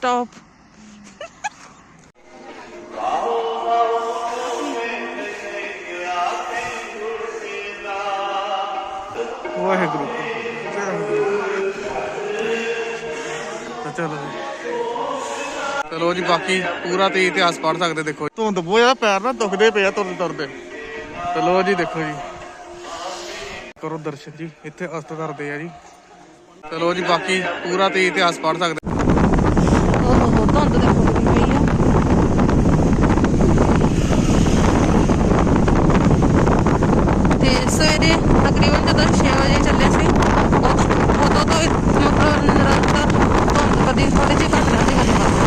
Stop Waheguru ਤਾਂ ਚਲੋ ਜੀ ਚਲੋ ਜੀ ਬਾਕੀ ਪੂਰਾ ਤੇ ਇਤਿਹਾਸ ਪੜ੍ਹ ਸਕਦੇ ਦੇਖੋ ਧੁੰਦ ਬਹੁਤ ਜ਼ਿਆਦਾ ਪੈਰ ਨਾ ਦੁਖਦੇ ਪਏ ਆ ਤੁਰਦੇ ਤੁਰਦੇ। ਚਲੋ ਜੀ ਦੇਖੋ ਜੀ। ਕਰੋ ਦਰਸ਼ਨ ਜੀ ਇੱਥੇ ਅਸਤ ਕਰਦੇ ਆ ਜੀ। ਚਲੋ ਜੀ ਬਾਕੀ ਪੂਰਾ ਤੇ ਇਤਿਹਾਸ ਪੜ੍ਹ ਸਕਦੇ ਓਹੋ ਧੁੰਦ ਦੇਖੋ ਕਿੰਨੀ ਪਈ ਆ ਤੇ ਸਵੇਰੇ ਤਕਰੀਬਨ ਜਦੋਂ 6 ਵਜੇ ਚੱਲੇ ਸੀ ਉਦੋਂ ਉਦੋਂ ਤੋਂ ਇਹ ਮਤਲਬ ਨਿਰੰਤਰ ਧੁੰਦ ਕਦੀ ਥੋੜੀ ਜਿਹੀ ਘੱਟ ਜਾਂਦੀ ਕਦੀ ਵੱਧ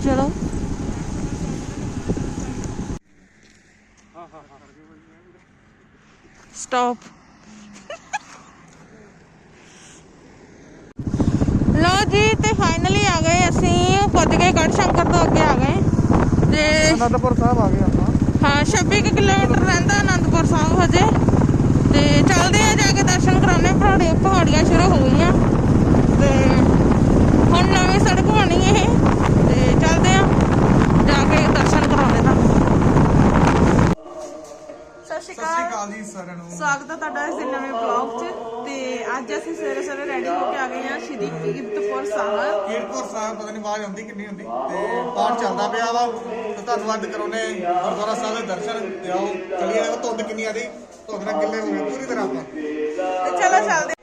ਚਲੋ ਸਟਾਪ ਲੋ ਜੀ ਤੇ ਫਾਈਨਲੀ ਆ ਗਏ ਅਸੀਂ। ਗਏ ਗੜ ਸ਼ੰਕਰ ਤੋਂ ਅੱਗੇ ਆ ਗਏ। ਤੇ ਅਨੰਦਪੁਰ ਸਾਹਿਬ ਆ ਗਏ ਆਪਾਂ। ਹਾਂ 26 ਕੁ ਕਿਲੋਮੀਟਰ ਰਹਿੰਦਾ ਆਨੰਦਪੁਰ ਸਾਹਿਬ ਹਜੇ। ਤੇ ਚੱਲਦੇ ਆ ਜਾ ਕੇ ਦਰਸ਼ਨ ਕਰਾਉਣੇ ਪਹਾੜੀ ਪਹਾੜੀਆਂ ਸ਼ੁਰੂ ਹੋ ਗਈਆਂ ਤੇ ਹੁਣ ਨਵੀਂ ਸੜਕ ਬਣੀ ਇਹ ਤੇ ਚੱਲਦੇ ਆ ਜਾ ਕੇ ਦਰਸ਼ਨ ਕਰਾਉਣੇ ਤਾਂ ਸਤਿ ਸ਼੍ਰੀ ਸਤਿ ਸ਼੍ਰੀ ਅਕਾਲ ਜੀ ਸਾਰਿਆਂ ਨੂੰ ਸਵਾਗਤ ਹੈ ਤੁਹਾਡਾ ਇਸ ਨਵੇਂ ਵਲੌਗ 'ਚ ਤੇ ਅੱਜ ਅਸੀਂ ਸਵੇਰੇ ਸਵੇਰੇ ਰੈਡੀ ਹੋ ਕੇ ਆ ਗਏ ਹਾਂ ਸ਼੍ਰੀ ਕੀਰਤਪੁਰ ਸਾਹਿਬ। ਕੀਰਤਪੁਰ ਸਾਹਿਬ ਪਤਾ ਨਹੀਂ ਆਵਾਜ਼ ਆਉਂਦੀ ਕਿੰਨੀ ਹੁੰਦੀ। ਤੇ ਪਾਠ ਚੱਲਦਾ ਪਿਆ ਵਾ। ਤੇ ਧੰਨਵਾਦ ਕਰਾਉਨੇ ਗੁਰਦੁਆਰਾ ਸਾਹਿਬ ਦੇ ਦਰਸ਼ਨ ਆਓ ਚਲੀਏ ਦੇਖੋ ਧੁੰਦ ਕਿੰਨੀ ਆਦੀ ਧੁੰਦ ਨਾਲ ਗਿੱਲੇ ਹੋ ਗਏ ਪੂਰੀ ਤਰ੍ਹਾਂ ਆਪਾਂ। ਤੇ ਚਲੋ ਚੱਲਦੇ।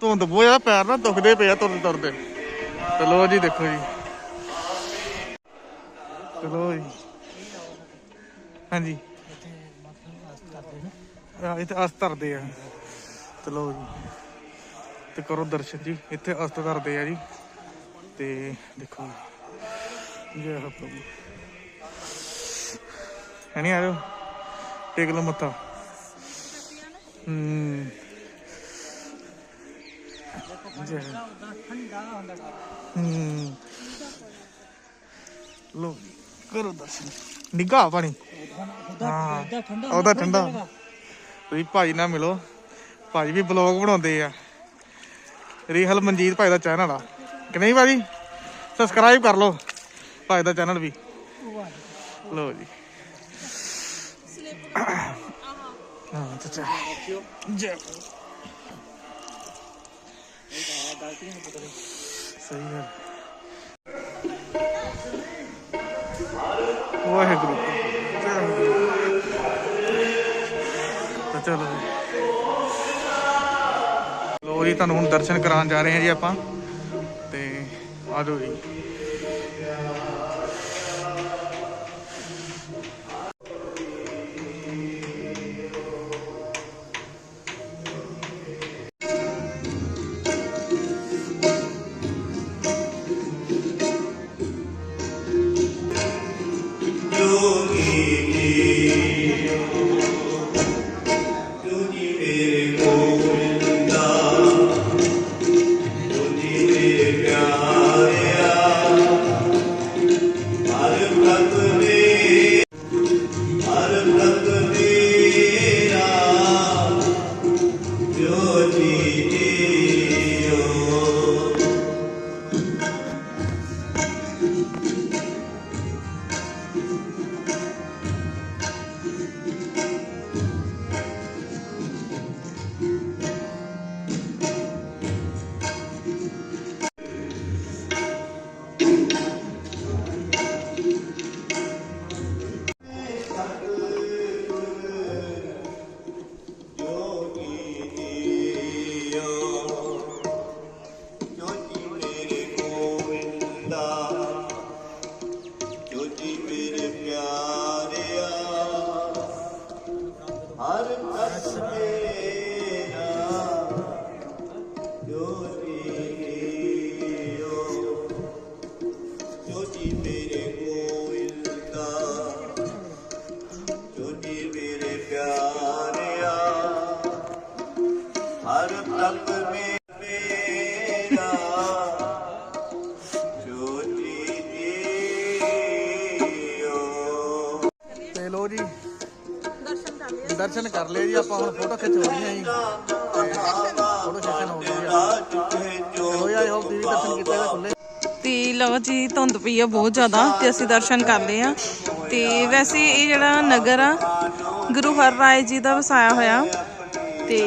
ਧੁੰਦ ਬਹੁਤ ਜ਼ਿਆਦਾ ਪੈਰ ਨਾ ਦੁਖਦੇ ਪਏ ਆ ਤੁਰਦੇ ਤੁਰਦੇ। ਚਲੋ ਜੀ, ਦੇਖੋ ਜੀ। ਚਲੋ ਜੀ। ਹਾਂਜੀ। ਆ ਇੱਥੇ ਅਸਤ ਧਰਦੇ ਆ। ਚਲੋ ਜੀ। ਤੇ ਕਰੋ ਦਰਸ਼ਨ ਜੀ। ਇੱਥੇ ਅਸਤ ਧਰਦੇ ਆ ਜੀ। ਤੇ ਦੇਖੋ ਜੀ। ਜੈ ਹੋ ਪ੍ਰਭੂ। ਹਣੀ ਆ ਜਾਓ ਟੇਕ ਲਓ ਮੱਥਾ। ਹੂੰ। ਹੂੰ। ਲੋ ਕਰੋ ਦਰਸ਼ਨ। ਨਿੱਘਾ ਪਾਣੀ। ਹਾਂ, ਉਹਦਾ ਠੰਡਾ। ਤੁਸੀਂ ਭਾਜੀ ਨਾਲ ਮਿਲੋ। ਭਾਜੀ ਵੀ ਬਲੌਗ ਬਣਾਉਂਦੇ ਆ। ਰੀਹਲ ਮਨਜੀਤ ਭਾਈ ਦਾ ਚੈਨਲ ਆ। ਕਿ ਨਹੀਂ ਭਾਜੀ? ਸਬਸਕ੍ਰਾਈਬ ਕਰ ਲਓ। ਭਾਈ ਦਾ ਚੈਨਲ ਵੀ। ਲੋ ਜੀ। ਹਾਂ, ਚਾਚਾ। ਜੈ ਸਹੀ ਗੱਲ। ਵਾਹਿਗੁਰੂ ਗੁਰੂ ਤਾਂ ਚਲੋ। ਜੀ। ਲੋ ਜੀ, ਤੁਹਾਨੂੰ ਹੁਣ ਦਰਸ਼ਨ ਕਰਾਉਣ ਜਾ ਰਹੇ ਹਾਂ ਜੀ ਆਪਾਂ। ਤੇ ਆ ਜਾਓ ਜੀ। ਦਰਸ਼ਨ ਕਰ ਲਏ ਜੀ, ਆਪਾਂ ਹੁਣ ਫੋਟੋ ਖਿਚਵਾਉਣੀ ਜੀ। ਫੋਟੋ ਸੈਸ਼ਨ ਹੋ ਗਈ ਆ ਚਲੋ ਆਈ ਹੋਪ ਤੁਸੀਂ ਦਰਸ਼ਨ ਕੀਤੇ ਤਾਂ ਖੁੱਲੇ ਤੇ ਲਓ ਜੀ, ਧੁੰਦ ਪਈ ਆ ਬਹੁਤ ਜ਼ਿਆਦਾ, ਤੇ ਅਸੀਂ ਦਰਸ਼ਨ ਕਰ ਲਏ ਆ। ਤੇ ਵੈਸੇ ਇਹ ਜਿਹੜਾ ਨਗਰ ਆ, ਗੁਰੂ ਹਰ ਰਾਏ ਜੀ ਦਾ ਵਸਾਇਆ ਹੋਇਆ। ਤੇ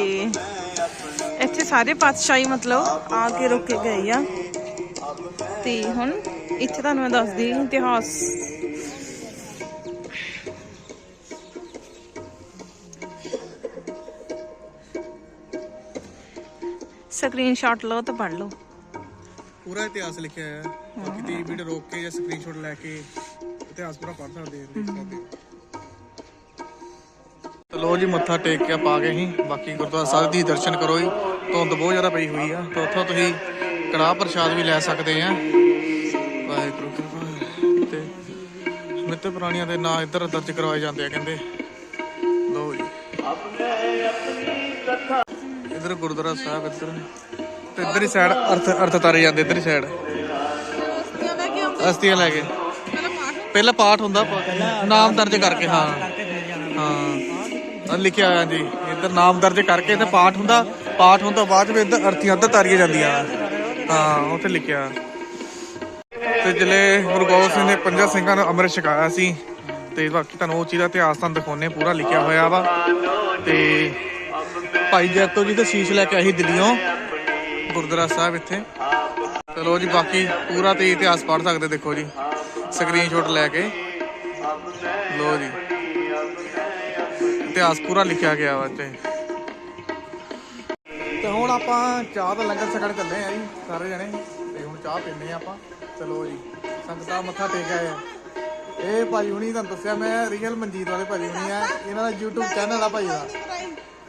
ਇੱਥੇ ਸਾਰੇ ਪਾਤਸ਼ਾਹੀ ਮਤਲਬ ਆ ਕੇ ਰੁਕੇ ਗਏ ਆ। ਤੇ ਹੁਣ ਇੱਥੇ ਤੁਹਾਨੂੰ ਮੈਂ ਦੱਸਦੀ, ਇਤਿਹਾਸ ਸਕਰੀਨਸ਼ਾਟ ਲਓ ਤਾਂ ਪੜ ਲਓ। ਪੂਰਾ ਇਤਿਹਾਸ ਲਿਖਿਆ ਹੋਇਆ ਹੈ। ਬਾਕੀ ਦੀ ਵੀਡੀਓ ਰੋਕ ਕੇ ਜਾਂ ਸਕਰੀਨਸ਼ਾਟ ਲੈ ਕੇ ਇਤਿਹਾਸ ਪੂਰਾ ਪੜ੍ਹ ਸਕਦੇ ਹੋ। ਦੇਖ ਸਕਦੇ ਹੋ ਚਲੋ ਜੀ ਮੱਥਾ ਟੇਕ ਕੇ ਪਾ ਗਏ ਸੀ ਬਾਕੀ ਗੁਰਦੁਆਰਾ ਸਾਹਿਬ ਦੀ ਦਰਸ਼ਨ ਕਰੋ ਜੀ। ਧੁੰਦ ਬਹੁਤ ਜ਼ਿਆਦਾ ਪਈ ਹੋਈ ਆ। ਤੇ ਉੱਥੋਂ ਤੁਸੀਂ ਕੜਾਹ ਪ੍ਰਸ਼ਾਦ ਵੀ ਲੈ ਸਕਦੇ ਆ। ਵਾਹਿਗੁਰੂ ਕਿਰਪਾ ਤੇ ਮਿੱਤੇ ਪ੍ਰਾਣੀਆਂ ਦੇ ਨਾਂ ਇੱਧਰ ਦਰਜ ਕਰਵਾਏ ਜਾਂਦੇ ਆ ਕਹਿੰਦੇ। ਲਓ ਜੀ। ਇੱਧਰ ਗੁਰਦੁਆਰਾ ਸਾਹਿਬ ਇੱਧਰ ਤੇ ਇੱਧਰ ਹੀ ਸਾਈਡ ਅਰਥ ਅਰਥ ਤਾਰੇ ਜਾਂਦੇ ਇੱਧਰ ਹੀ ਸਾਈਡ ਅਸਤੀਆਂ ਲੈ ਕੇ। ਪਹਿਲਾਂ ਪਾਠ ਹੁੰਦਾ, ਨਾਮ ਦਰਜ ਕਰਕੇ, ਹਾਂ। ਹਾਂ। ਲਿਖਿਆ ਹੋਇਆ ਜੀ, ਇੱਧਰ ਨਾਮ ਦਰਜ ਕਰਕੇ ਤੇ ਪਾਠ ਹੁੰਦਾ, ਪਾਠ ਹੋਣ ਤੋਂ ਬਾਅਦ ਵੀ ਇੱਧਰ ਅਰਥੀਆਂ ਅੱਧਰ ਤਾਰੀਆਂ ਜਾਂਦੀਆਂ। ਹਾਂ, ਉੱਥੇ ਲਿਖਿਆ। ਤੇ ਜਿਲੇ ਗੁਰੂ ਗੋਬਿੰਦ ਸਿੰਘ ਨੇ ਪੰਜਾਂ ਸਿੰਘਾਂ ਨੂੰ ਅੰਮ੍ਰਿਤ ਛਕਾਇਆ ਸੀ। ਤੇ ਬਾਕੀ ਤੁਹਾਨੂੰ ਉਹ ਚੀਜ਼ ਦਾ ਇਤਿਹਾਸ ਤੁਹਾਨੂੰ ਦਿਖਾਉਣੇ ਪੂਰਾ ਲਿਖਿਆ ਹੋਇਆ ਵਾ। ਤੇ ਭਾਈ ਜੈਤੋ ਜੀ ਦਾ ਸ਼ੀਸ਼ ਲੈ ਕੇ ਆਹੀ ਦਿੱਲੀੋਂ, ਗੁਰਦੁਆਰਾ ਸਾਹਿਬ ਇੱਥੇ। ਚਲੋ ਜੀ, ਬਾਕੀ ਪੂਰਾ ਤੇ ਇਤਿਹਾਸ ਪੜ ਸਕਦੇ ਦੇਖੋ ਜੀ ਸਕਰੀਨਸ਼ਾਟ ਲੈ ਕੇ। ਲੋ ਜੀ, ਇਤਿਹਾਸ ਪੂਰਾ ਲਿਖਿਆ ਗਿਆ ਵਾ ਇੱਥੇ। ਤੇ ਹੁਣ ਆਪਾਂ ਚਾਹ ਦਾ ਲੰਗਰ ਛਕਣ ਚੱਲੇ ਆ ਜੀ, ਸਾਰੇ ਜਣੇ। ਤੇ ਹੁਣ ਚਾਹ ਪੀਂਦੇ ਆ ਆਪਾਂ। ਚਲੋ ਜੀ, ਸੰਗਤਾਂ ਮੱਥਾ ਟੇਕ ਆਏ ਆ। ਇਹ ਭਾਈ ਹੁਣੀ ਤੁਹਾਨੂੰ ਦੱਸਿਆ, ਮੈਂ ਰੀਅਲ ਮਨਜੀਤ ਵਾਲੇ ਭਾਈ ਹੁਣੀ ਆ। ਇਹਨਾਂ ਦਾ YouTube ਚੈਨਲ ਆ ਭਾਈ ਦਾ।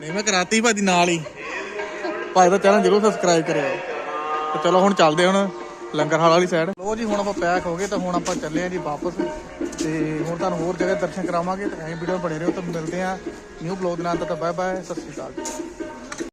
ਨਹੀਂ, ਮੈਂ ਕਰਾਤੀ ਭਾਜੀ ਨਾਲ ਹੀ। ਭਾਈ ਦਾ ਚੈਨਲ ਜਰੂਰ ਸਬਸਕ੍ਰਾਈਬ ਕਰਿਓ। ਤੇ ਚਲੋ ਹੁਣ ਚੱਲਦੇ ਹੁਣ ਲੰਗਰ ਹਾਲ ਵਾਲੀ ਸਾਈਡ ਲੋ ਜੀ, ਹੁਣ ਆਪਾਂ ਪੈਕ ਹੋ ਗਏ ਤਾਂ ਹੁਣ ਆਪਾਂ ਚੱਲੇ ਆ ਜੀ ਵਾਪਸ। ਤੇ ਹੁਣ ਤੁਹਾਨੂੰ ਹੋਰ ਜਗ੍ਹਾ ਦਰਸ਼ਨ ਕਰਾਵਾਂਗੇ ਤੇ ਐਂ ਵੀਡੀਓ ਬਣੇ ਰਹੋ ਤਾਂ ਮਿਲਦੇ ਆ ਨਿਊ ਬਲੌਗ ਦੇ ਨਾਲ ਤਾਂ ਬਾਏ ਬਾਏ ਸਤਿ ਸ਼੍ਰੀ ਅਕਾਲ। ਜੀ